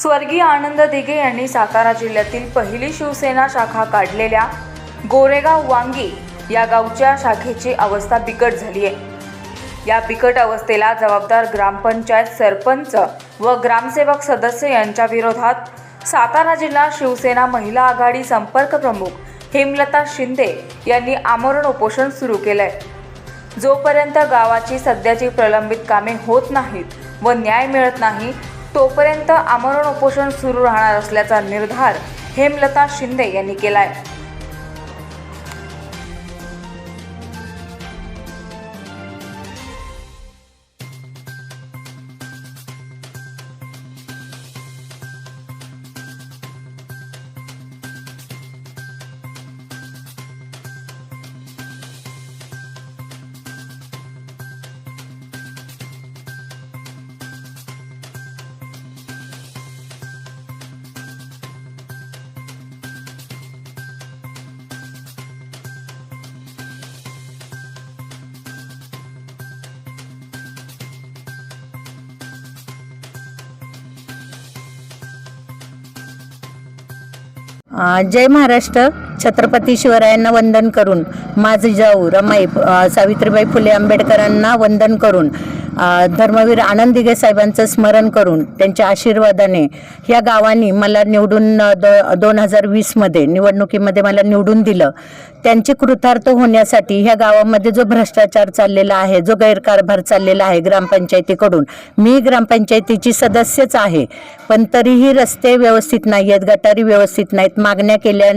स्वर्गीय आनंद दिघे यांनी सातारा जिल्ह्यातील पहिली शिवसेना शाखा काढलेल्या गोरेगाव वांगी या गावच्या शाखेची अवस्था बिकट झाली आहे. या बिकट अवस्थेला जबाबदार ग्रामपंचायत सरपंच व ग्रामसेवक सदस्य यांच्या विरोधात सातारा जिल्हा शिवसेना महिला आघाडी संपर्क प्रमुख हेमलता शिंदे यांनी आमरण उपोषण सुरू केलं आहे जोपर्यंत गावाची सध्याची प्रलंबित कामे होत नाहीत व न्याय मिळत नाही तोपर्यंत आमरण उपोषण सुरू राहणार असल्याचा निर्धार हेमलता शिंदे यांनी केला आहे जय महाराष्ट्र. छत्रपती शिवरायांना वंदन करून माझी जाऊ रमाई सावित्रीबाई फुले आंबेडकरांना वंदन करून धर्मवीर आनंद दिघे साहेबांचं स्मरण करून त्यांच्या आशीर्वादाने ह्या गावांनी मला निवडून दो दोन हजार वीसमध्ये निवडणुकीमध्ये मला निवडून दिलं. त्यांची कृतार्थ होण्यासाठी ह्या गावामध्ये जो भ्रष्टाचार चाललेला आहे जो गैरकारभार चाललेला आहे ग्रामपंचायतीकडून मी ग्रामपंचायतीची सदस्यच आहे. पण तरीही रस्ते व्यवस्थित नाही आहेत गटारी व्यवस्थित नाहीत मागण्या केल्या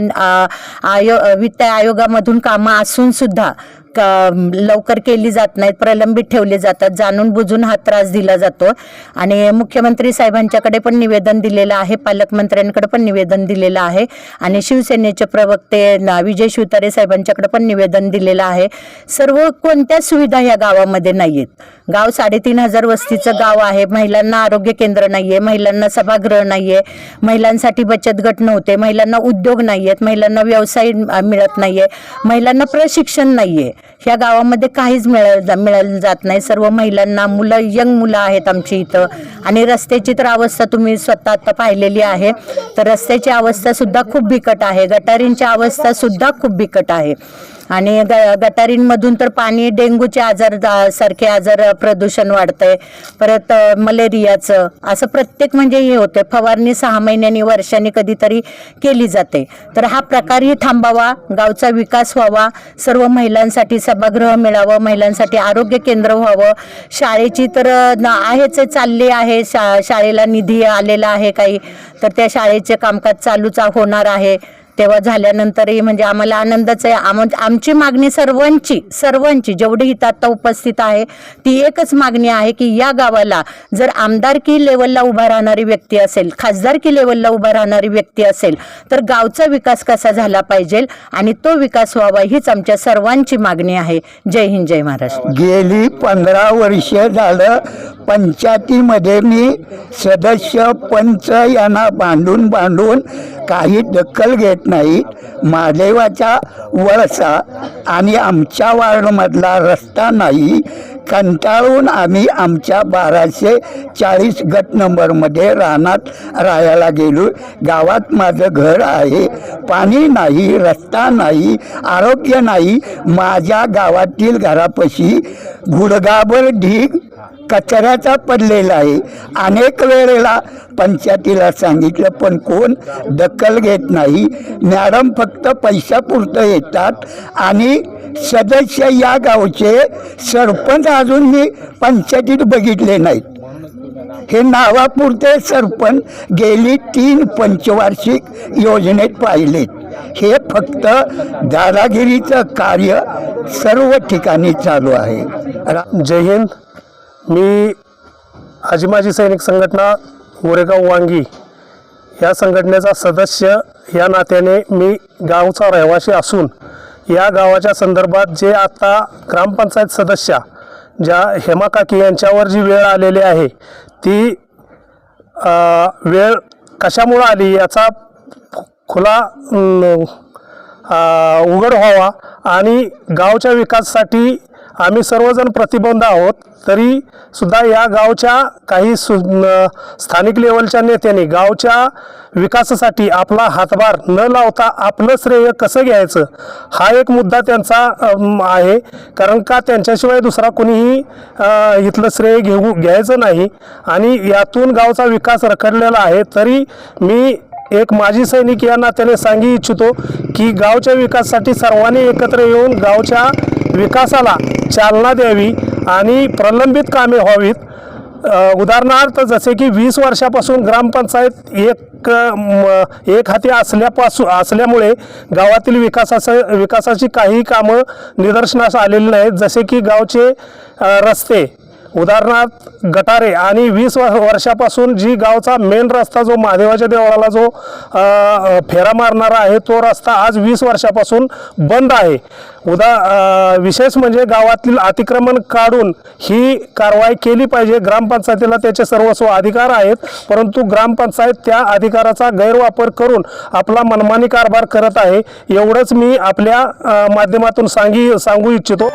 आयो वित्त आयोगामधून कामं असून सुद्धा लवकर केली जात नाहीत प्रलंबित ठेवले जातात जाणून बुजून हा त्रास दिला जातो. आणि मुख्यमंत्री साहेबांच्याकडे पण निवेदन दिलेलं आहे पालकमंत्र्यांकडे पण निवेदन दिलेलं आहे. आणि शिवसेनेचे प्रवक्ते विजय शिवतारे साहेबांच्याकडे पण निवेदन दिलेलं आहे. सर्व कोणत्याच सुविधा या गावामध्ये नाही आहेत गाव साडेतीन हजार वस्तीचं गाव आहे. महिलांना आरोग्य केंद्र नाही आहे महिलांना सभागृह नाही आहे महिलांसाठी बचत गट नव्हते महिलांना उद्योग नाही आहेत महिलांना व्यवसाय मिळत नाही आहे महिलांना प्रशिक्षण नाही आहे ह्या गावामध्ये काहीच मिळ मिळालं जात नाही. सर्व महिलांना मुलं यंग मुलं आहेत आमची इथं. आणि रस्त्याची तर अवस्था तुम्ही स्वतः आता पाहिलेली आहे. तर रस्त्याची अवस्था सुद्धा खूप बिकट आहे. गटारींची अवस्था सुद्धा खूप बिकट आहे. आणि ग गटारींमधून तर पाणी डेंग्यूचे आजार सारखे आजार प्रदूषण वाढतंय. परत मलेरियाचं असं प्रत्येक म्हणजे हे होते. फवारणी सहा महिन्यांनी वर्षांनी कधीतरी केली जाते. तर हा प्रकारही थांबावा गावचा विकास व्हावा सर्व महिलांसाठी सभागृह मिळावं महिलांसाठी आरोग्य केंद्र व्हावं. शाळेची तर आहेच चालली आहे. शा शाळेला निधी आलेला आहे काही. तर त्या शाळेचे कामकाज चालूच होणार आहे. तेव्हा झाल्यानंतरही म्हणजे आम्हाला आनंदच आहे. आम आमची मागणी सर्वांची सर्वांची जेवढी इथं आत्ता उपस्थित आहे ती एकच मागणी आहे की या गावाला जर आमदारकी लेवलला उभा राहणारी व्यक्ती असेल खासदारकी लेवलला उभा राहणारी व्यक्ती असेल तर गावचा विकास कसा झाला पाहिजे आणि तो विकास व्हावा हीच आमच्या सर्वांची मागणी आहे. जय हिंद जय महाराष्ट्र. गेली पंधरा वर्ष झालं पंचायतीमध्ये मी सदस्य पंच यांना बांधून बांधून काही दखल घेत नाहीत महादेवाच्या वळसा आणि आमच्या वार्डमधला रस्ता नाही. कंटाळून आम्ही आमच्या बाराशे चाळीस गट नंबरमध्ये रानात राहायला गेलो. गावात माझं घर आहे. पाणी नाही रस्ता नाही आरोग्य नाही. माझ्या गावातील घरापाशी गुडगाभर ढीग कचऱ्याचा पडलेला आहे. अनेक वेळेला पंचायतीला सांगितलं पण कोण दखल घेत नाही? मॅडम फक्त पैशापुरतं येतात आणि सदस्य या गावचे सरपंच अजून मी पंचायतीत बघितले नाहीत. हे नावापुरते सरपंच गेली तीन पंचवार्षिक योजनेत पाहिलेत. हे फक्त दादागिरीचं कार्य सर्व ठिकाणी चालू आहे. जय हिंद. मी आजी माजी सैनिक संघटना गोरेगाव वांगी या संघटनेचा सदस्य. या नात्याने मी गावचा रहिवासी असून या गावाच्या संदर्भात जे आता ग्रामपंचायत सदस्य ज्या हेमा काकी यांच्यावर जी वेळ आलेली आहे ती वेळ कशामुळं आली याचा खुला उघड व्हावा आणि गावच्या विकासासाठी आम्ही सर्वजण प्रतिबंध आहोत तरी सुद्धा या गावच्या काही सु स्थानिक लेवलच्या नेत्यांनी गावच्या विकासासाठी आपला हातभार न लावता आपलं श्रेय कसं घ्यायचं हा एक मुद्दा त्यांचा आहे. कारण का त्यांच्याशिवाय दुसरा कोणीही इथलं श्रेय घेऊ घ्यायचं नाही. आणि यातून गावचा विकास रखडलेला आहे तरी मी एक माजी सैनिक या नात्याने सांगू इच्छितो की गावच्या विकासासाठी सर्वांनी एकत्र येऊन गावच्या विकासाला चालना द्यावी आणि प्रलंबित कामे व्हावीत. उदाहरणार्थ जसे की वीस वर्षापासून ग्रामपंचायत एक एक हाती असल्यापासून असल्यामुळे गावातील विकासाचं विकासाची काही कामं निदर्शनास आलेली नाहीत. जसे की गावचे रस्ते उदाहरणार्थ गटारे आणि वीस व- वर्षापासून जी गावचा मेन रस्ता जो महादेवाच्या देवळाला जो फेरा मारणारा आहे तो रस्ता आज वीस वर्षापासून बंद आहे. उदा विशेष म्हणजे गावातील अतिक्रमण काढून ही कारवाई केली पाहिजे. ग्रामपंचायतीला त्याचे सर्वस्व अधिकार आहेत परंतु ग्रामपंचायत त्या अधिकाराचा गैरवापर करून आपला मनमानी कारभार करत आहे. एवढंच मी आपल्या माध्यमातून सांगी सांगू इच्छितो.